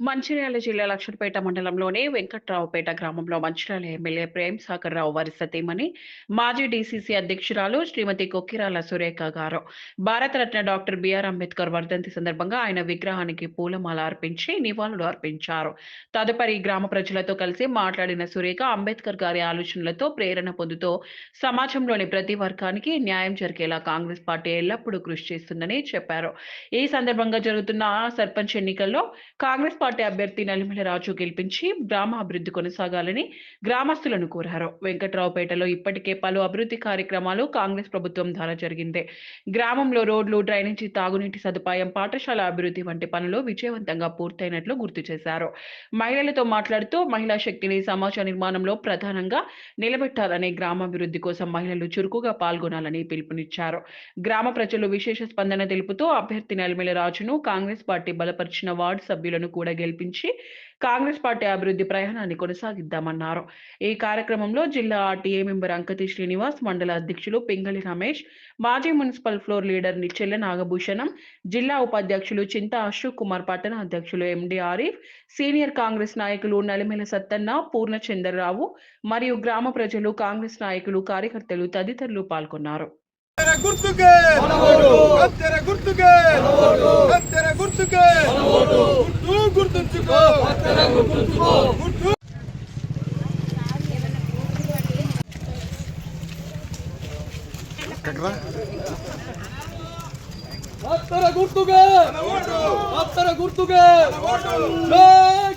మంచిర్యాల జిల్లా లక్షణపేట మండలంలోని వెంకట్రావుపేట గ్రామంలో మంచిర్యాల ఎమ్మెల్యే ప్రేమ్ సాగర్ రావు వారి సతీమణి మాజీ డీసీసీ అధ్యక్షురాలు శ్రీమతి కొక్కిరాల సురేఖ గారు. భారతరత్న డాక్టర్ బిఆర్ అంబేద్కర్ వర్ధంతి సందర్భంగా ఆయన విగ్రహానికి పూలమాల అర్పించి నివాళులు అర్పించారు. తదుపరి గ్రామ ప్రజలతో కలిసి మాట్లాడిన సురేఖ అంబేద్కర్ గారి ఆలోచనలతో ప్రేరణ పొందుతూ సమాజంలోని ప్రతి వర్గానికి న్యాయం జరిగేలా కాంగ్రెస్ పార్టీ ఎల్లప్పుడూ కృషి చేస్తుందని చెప్పారు. ఈ సందర్భంగా జరుగుతున్న సర్పంచ్ ఎన్నికల్లో కాంగ్రెస్ పార్టీ అభ్యర్థి నలిమిల రాజు గెలిపించి గ్రామ అభివృద్ధి కొనసాగాలని గ్రామస్తులను కోరారు. వెంకట్రావుపేటలో ఇప్పటికే పలు అభివృద్ధి కార్యక్రమాలు కాంగ్రెస్ ప్రభుత్వం ద్వారా జరిగిందే. గ్రామంలో రోడ్లు డ్రైనేజీ తాగునీటి సదుపాయం పాఠశాల అభివృద్ధి వంటి పనులు విజయవంతంగా పూర్తయినట్లు గుర్తు చేశారు. మహిళలతో మాట్లాడుతూ మహిళా శక్తిని సమాజ నిర్మాణంలో ప్రధానంగా నిలబెట్టాలని గ్రామాభివృద్ధి కోసం మహిళలు చురుకుగా పాల్గొనాలని పిలుపునిచ్చారు. గ్రామ ప్రజలు విశేష స్పందన తెలుపుతూ అభ్యర్థి నలిమిల రాజును కాంగ్రెస్ పార్టీ బలపరిచిన వార్డు సభ్యులను కూడా గెలిపించి కాంగ్రెస్ పార్టీ అభివృద్ధి ప్రయాణాన్ని కొనసాగిద్దామన్నారు. ఈ కార్యక్రమంలో జిల్లా ఆర్టీఏ మెంబర్ అంకతి శ్రీనివాస్ మండల అధ్యక్షులు పింగళి రమేష్ మాజీ municipal floor leader Nichchella Nagabhushanam జిల్లా ఉపాధ్యక్షులు చింత అశోక్ కుమార్ పట్టణ అధ్యక్షులు ఎండి ఆరిఫ్ సీనియర్ కాంగ్రెస్ నాయకులు నలిమెల సత్తన్న పూర్ణచంద్రరావు మరియు గ్రామ ప్రజలు కాంగ్రెస్ నాయకులు కార్యకర్తలు తదితరులు పాల్గొన్నారు. గుర్తుకే. కత్తెర గుర్తుకే. కత్తెర గుర్తుకే. గుర్తు గుర్తుంచుకో. గుర్తు. కత్తెర గుర్తుకే. కత్తెర గుర్తుకే.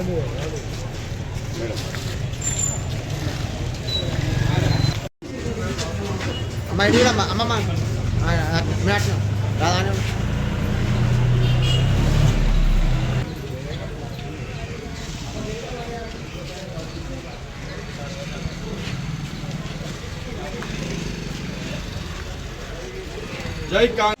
జై కాంగ్రెస్ అమ్మ ఇది కూడా అమ్మ అమ్మమ్మ మినాట్ రాదానే జై కాంగ్రెస్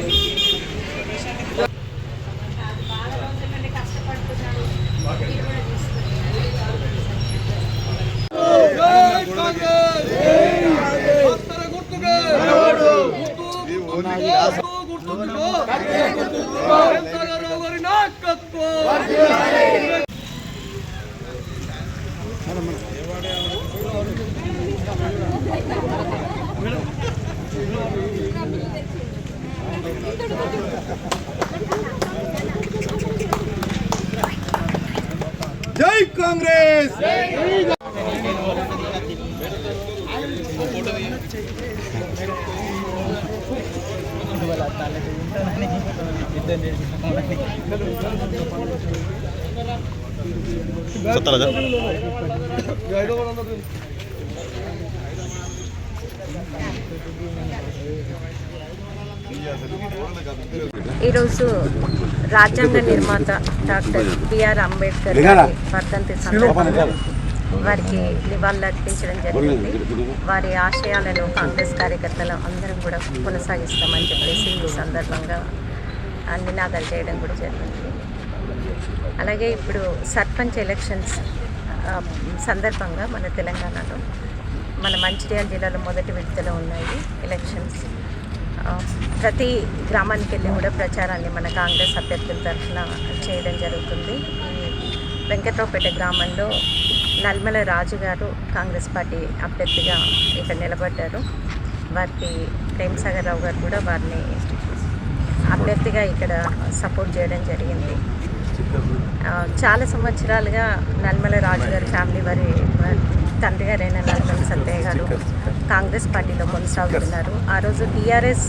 జై కాంగ్రెస్ హత్తర గుర్తుకే గుర్తు గుర్తు గుర్తుంచుకో ఈరోజు రాజ్యాంగ నిర్మాత డాక్టర్ బిఆర్ అంబేద్కర్ గారి వర్ధంతి సందర్భంగా వారికి నివాళులు అర్పించడం జరిగింది. వారి ఆశయాలను కాంగ్రెస్ కార్యకర్తలు అందరం కూడా కొనసాగిస్తామని చెప్పేసి ఈ సందర్భంగా అన్ని నాదాలు చేయడం కూడా జరిగింది. అలాగే ఇప్పుడు సర్పంచ్ ఎలక్షన్స్ సందర్భంగా మన తెలంగాణలో మన మంచిర్యాల జిల్లాలో మొదటి విడతలో ఉన్నాయి ఎలక్షన్స్. ప్రతి గ్రామానికి వెళ్ళి కూడా ప్రచారాన్ని మన కాంగ్రెస్ అభ్యర్థుల తరఫున చేయడం జరుగుతుంది. ఈ వెంకట్రావుపేట గ్రామంలో నల్మల రాజు గారు కాంగ్రెస్ పార్టీ అభ్యర్థిగా ఇక్కడ నిలబడ్డారు. వారికి ప్రేమసాగర్ రావు గారు కూడా వారిని అభ్యర్థిగా ఇక్కడ సపోర్ట్ చేయడం జరిగింది. చాలా సంవత్సరాలుగా నల్మల రాజు గారి ఫ్యామిలీ వారి వారి తండ్రి గారైన నల్మల సత్తయ్య గారు కాంగ్రెస్ పార్టీలో కొనసాగుతున్నారు. ఆ రోజు టీఆర్ఎస్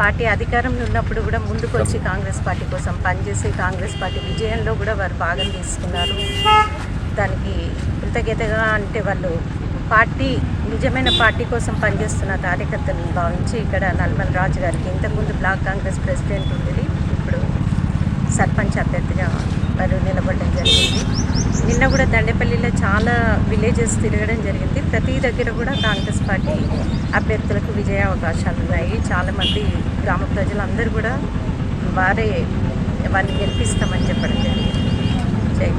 పార్టీ అధికారంలో ఉన్నప్పుడు కూడా ముందుకు వచ్చి కాంగ్రెస్ పార్టీ కోసం పనిచేసి కాంగ్రెస్ పార్టీ విజయంలో కూడా వారు భాగం తీసుకున్నారు. దానికి కృతజ్ఞతగా అంటే వాళ్ళు పార్టీ నిజమైన పార్టీ కోసం పనిచేస్తున్న కార్యకర్తలను భావించి ఇక్కడ నల్మల్ రాజు గారికి ఇంతకుముందు బ్లాక్ కాంగ్రెస్ ప్రెసిడెంట్ ఉండేది. ఇప్పుడు సర్పంచ్ అభ్యర్థిగా వారు నిలబడడం జరిగింది. నిన్న కూడా దండేపల్లిలో చాలా విలేజెస్ తిరగడం జరిగింది. ప్రతి దగ్గర కూడా కాంగ్రెస్ పార్టీ అభ్యర్థులకు విజయ అవకాశాలు ఉన్నాయి. చాలామంది గ్రామ ప్రజలందరూ కూడా వారే వారిని గెలిపిస్తామని చెప్పడం జరిగింది. జై